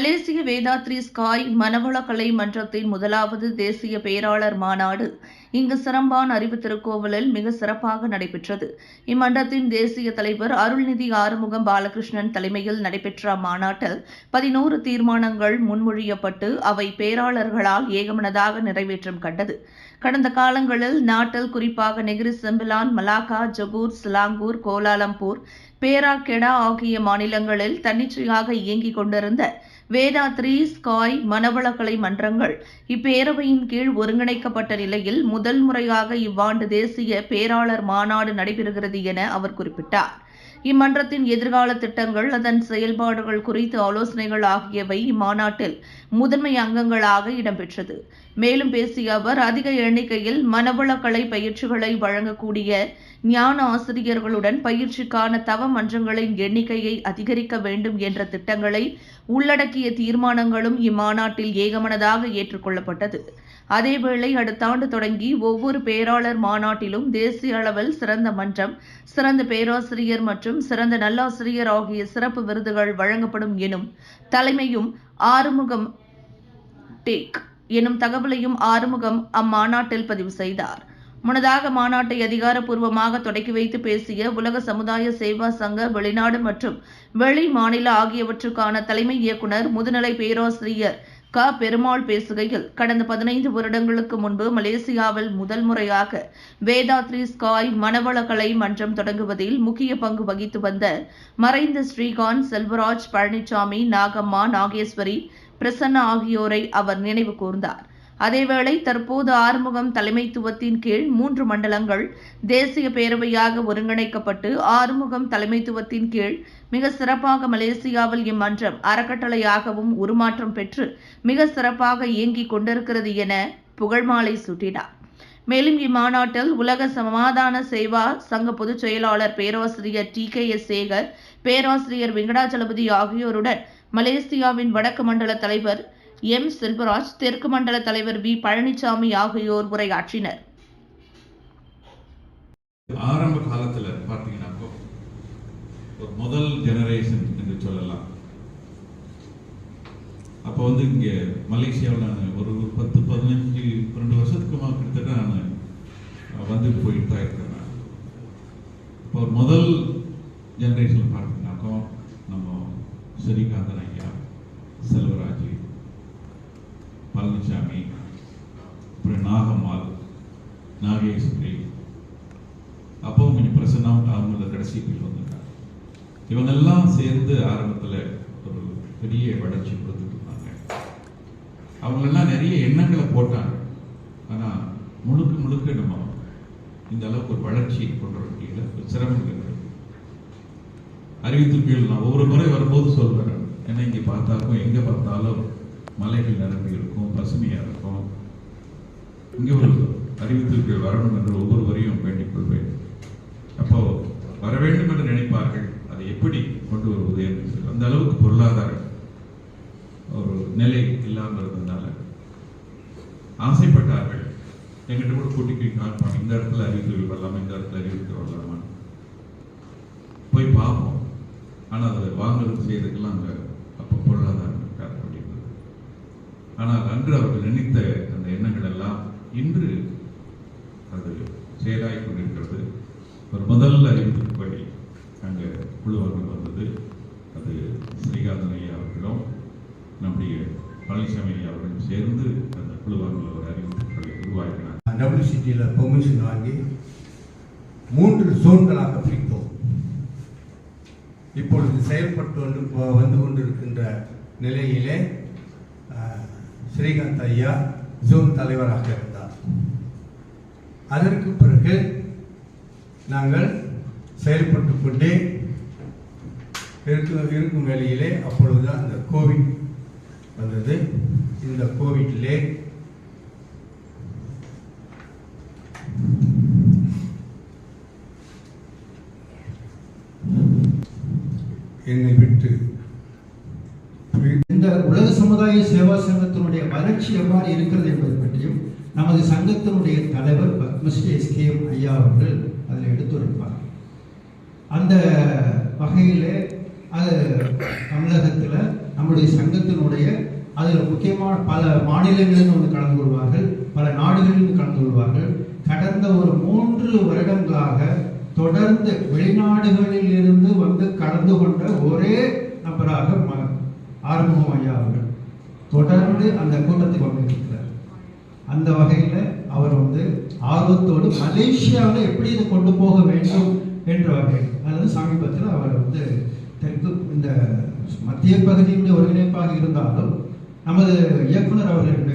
மலேசிய வேதாத்ரி ஸ்காய் மனவளக்கலை மன்றத்தின் முதலாவது தேசிய பேராளர் மாநாடு இங்கு சிறம்பான் அறிவு திருக்கோவிலில் மிக சிறப்பாக நடைபெற்றது. இம்மன்றத்தின் தேசிய தலைவர் அருள்நிதி ஆறுமுகம் பாலகிருஷ்ணன் தலைமையில் நடைபெற்ற அம்மாநாட்டில் பதினோரு தீர்மானங்கள் முன்மொழியப்பட்டு அவை பேராளர்களால் ஏகமனதாக நிறைவேற்றம் கண்டது. கடந்த காலங்களில் நாட்டில் குறிப்பாக Negeri Sembilan Malacca Johor Selangor Kuala Lumpur Perak Kedah ஆகிய மாநிலங்களில் தன்னிச்சையாக இயங்கிக் கொண்டிருந்த வேதாத்ரி ஸ்காய் மனவளக்கலை மன்றங்கள் இப்பேரவையின் கீழ் ஒருங்கிணைக்கப்பட்ட நிலையில் முதல் முறையாக இவ்வாண்டு தேசிய பேராளர் மாநாடு நடைபெறுகிறது என அவர் குறிப்பிட்டார். இம்மன்றத்தின் எதிர்கால திட்டங்கள் அதன் செயல்பாடுகள் குறித்து ஆலோசனைகள் ஆகியவை இம்மாநாட்டில் முதன்மை அங்கங்களாக இடம்பெற்றது. மேலும் பேசிய அவர் அதிக எண்ணிக்கையில் மனவளக்கலை பயிற்சிகளை வழங்கக்கூடிய ஞான ஆசிரியர்களுடன் பயிற்சிக்கான தவ மன்றங்களின் எண்ணிக்கையை அதிகரிக்க வேண்டும் என்ற திட்டங்களை உள்ளடக்கிய தீர்மானங்களும் இம்மாநாட்டில் ஏகமனதாக ஏற்றுக்கொள்ளப்பட்டது. அதேவேளை அடுத்த ஆண்டு தொடங்கி ஒவ்வொரு பேராளர் மாநாட்டிலும் தேசிய அளவில் சிறந்த மன்றம் சிறந்த பேராசிரியர் மற்றும் சிறந்த நல்லாசிரியர் ஆகிய சிறப்பு விருதுகள் வழங்கப்படும் எனும் தலைமையும் ஆறுமுகம் டேக் எனும் தகவலையும் ஆறுமுகம் அம்மாநாட்டில் பதிவு செய்தார். முன்னதாக மாநாட்டை அதிகாரப்பூர்வமாக தொடக்கி வைத்து பேசிய உலக சமுதாய சேவா சங்க வெளிநாடு மற்றும் வெளி மாநில ஆகியவற்றுக்கான தலைமை இயக்குனர் முதுநிலை பேராசிரியர் க. பெருமாள் பேசுகையில் கடந்த பதினைந்து வருடங்களுக்கு முன்பு மலேசியாவில் முதல் முறையாக வேதாத்ரி ஸ்காய் மனவளக்கலை மன்றம் தொடங்குவதில் முக்கிய பங்கு வகித்து வந்த மறைந்த ஸ்ரீகாந்த் செல்வராஜ் பழனிசாமி நாகம்மா நாகேஸ்வரி பிரசன்னா ஆகியோரை அவர் நினைவு கூர்ந்தார். அதேவேளை தற்போது ஆறுமுகம் தலைமைத்துவத்தின் கீழ் மூன்று மண்டலங்கள் தேசிய பேரவையாக ஒருங்கிணைக்கப்பட்டு ஆறுமுகம் தலைமைத்துவத்தின் கீழ் மிக சிறப்பாக மலேசியாவில் இம்மன்றம் அறக்கட்டளையாகவும் உருமாற்றம் பெற்று மிக சிறப்பாக இயங்கிக் கொண்டிருக்கிறது என புகழ்மாலை சூட்டினார். மேலும் இம்மாநாட்டில் உலக சமாதான சேவா சங்க பொதுச் செயலாளர் பேராசிரியர் டி. கே. எஸ். சேகர் பேராசிரியர் வெங்கடாச்சலபதி ஆகியோருடன் மலேசியாவின் வடக்கு மண்டல தலைவர் எம். செல்வராஜ் தெற்கு மண்டல தலைவர் வி. பழனிசாமி ஆகியோர் உரையாற்றினர். ஆரம்ப காலத்தில் பார்த்தீங்கன்னாக்கோ ஒரு முதல் ஜெனரேஷன் என்று சொல்லலாம். அப்போ வந்து இங்கே மலேசியாவில் நான் ஒரு பத்து பதினஞ்சு பன்னெண்டு வருஷத்துக்குமா கிட்டத்தட்ட நான் வந்து போயிட்டு தான் இருக்கேன் இப்போ ஒரு முதல் ஜெனரேஷன் பார்த்தீங்கன்னாக்கோ நம்ம ஸ்ரீகாந்தன் ஐயா செல்வராஜ் பழனிசாமி அப்புறம் நாகம்மாள் நாகேஸ்வரி அப்போ கொஞ்சம் பிரசன்னா அவங்க வந்திருக்காங்க இவங்கெல்லாம் சேர்ந்து ஆரம்பத்தில் ஒரு பெரிய வளர்ச்சி கொடுத்துட்டு இருந்தாங்க. அவங்களெல்லாம் நிறைய எண்ணங்களை போட்டாங்க. ஆனால் முழுக்க முழுக்க நம்ம இந்த அளவுக்கு ஒரு வளர்ச்சி கொண்டு வண்டியில் ஒரு சிரமங்கள் இருக்கு. அறிவித்துப்பியல் நான் ஒவ்வொரு முறை வரும்போது சொல்கிறேன் ஏன்னா இங்கே பார்த்தாலும் எங்கே பார்த்தாலும் மலைகள் நிரம்பி இருக்கும் பசுமையாக இருக்கும். இங்கே ஒரு அறிவித்திருப்பியல் வரணும் என்று ஒவ்வொரு வரையும் வேண்டிக் கொள்வேன். வேண்டும் என்று நினைப்பார்கள். அதை எப்படி கொண்டு வருவது என்று சொல்லி. அந்த அளவுக்கு பொருளாதார ஒரு நிலை இல்லாமல் இருந்ததுனால ஆசைப்பட்டார்கள். எங்கிட்ட கூட கூட்டிக்கு காண்பான் இந்த இடத்துல அறிவித்தல் வரலாமா? இந்த இடத்துல அறிவித்து வரலாமா? போய் பார்ப்போம். ஆனால் அதை வாங்குறது செய்யறதுக்கெல்லாம் அங்கே அப்போ பொருளாதாரம் இருக்காது அப்படின்றது. ஆனால் அன்று அவர்கள் நினைத்த அந்த எண்ணங்கள் எல்லாம் இன்று அது செயலாகி கொண்டிருக்கிறது. ஒரு முதல் அறிவிப்புப்படி அங்கே குழுவர்கள் வந்தது. அது ஸ்ரீகாந்தன் ஐயா அவர்களும் நம்முடைய பழனிசாமி ஐயா அவர்களும் சேர்ந்து அந்த குழுவார்கள் ஒரு அறிவிப்புகளை உருவாக்கினார் டபிள்யூசிடியில் பெர்மிஷன் வாங்கி மூன்று சோன்களாக பிரித்தோம். இப்பொழுது செயல்பட்டு வந்து வந்து கொண்டிருக்கின்ற நிலையிலே ஸ்ரீகாந்த் ஐயா ஜோன் தலைவராக இருந்தார். அதற்கு பிறகு நாங்கள் செயல்பட்டு கொண்டே இருக்கும் இருக்கும் வேலையிலே அப்பொழுதுதான் அந்த கோவிட் வந்தது. இந்த கோவிட்லே என்னை விட்டு இந்த உலக சமுதாய சேவா சங்கத்தினுடைய வளர்ச்சி எவ்வாறு இருக்கிறது என்பது பற்றியும் நமது சங்கத்தினுடைய தலைவர் பத்மஸ்ரீ எம் ஐயா அவர்கள் அதில் எடுத்துரைப்பார். அந்த வகையில் அது தமிழகத்தில் நம்முடைய சங்கத்தினுடைய அதில் முக்கியமான பல மாநிலங்களிலும் வந்து கலந்து கொள்வார்கள் பல நாடுகளிலும் கலந்து கொள்வார்கள். கடந்த ஒரு மூன்று வருடங்களாக தொடர்ந்து வெளிநாடுகளில் இருந்து வந்து கலந்து கொண்ட ஒரே நபராக ம- ஆறுமுகம் ஐயா அவர்கள் தொடர்ந்து அந்த கூட்டத்துக்கு வந்திருக்கிறார். அந்த வகையில் அவர் வந்து ஆர்வத்தோடு மலேசியாவில் எப்படி இதை கொண்டு போக வேண்டும் என்ற வகை அதாவது சமீபத்தில் அவர் வந்து தெற்கு இந்த மத்திய பகுதியினுடைய ஒருங்கிணைப்பாக இருந்தாலும் நமது இயக்குனர் அவர்களுடைய